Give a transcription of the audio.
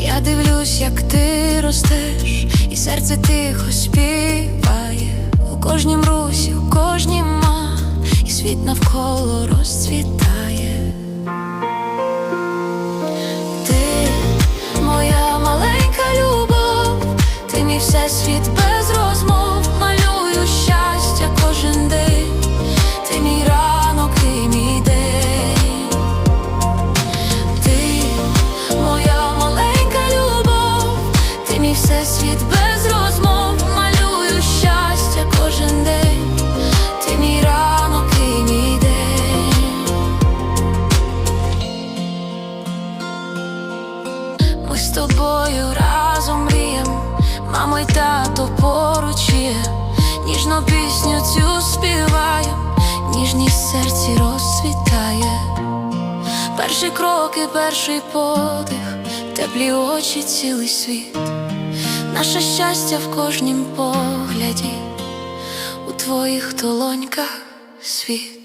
Я дивлюсь, як ти ростеш, і серце тихо співає у кожнім русі, у кожнім ма, і світ навколо розцвітає. Ти моя маленька любов, ти мій всесвіт без мій всесвіт без розмов, малюю щастя кожен день, ти мій ранок і. Ми з тобою разом мрієм, мамо й тато поруч є, пісню цю співаєм, ніжність серці розцвітає. Перші кроки, перший подих, теплі очі, цілий світ, наше щастя в кожнім погляді, у твоїх долоньках світ.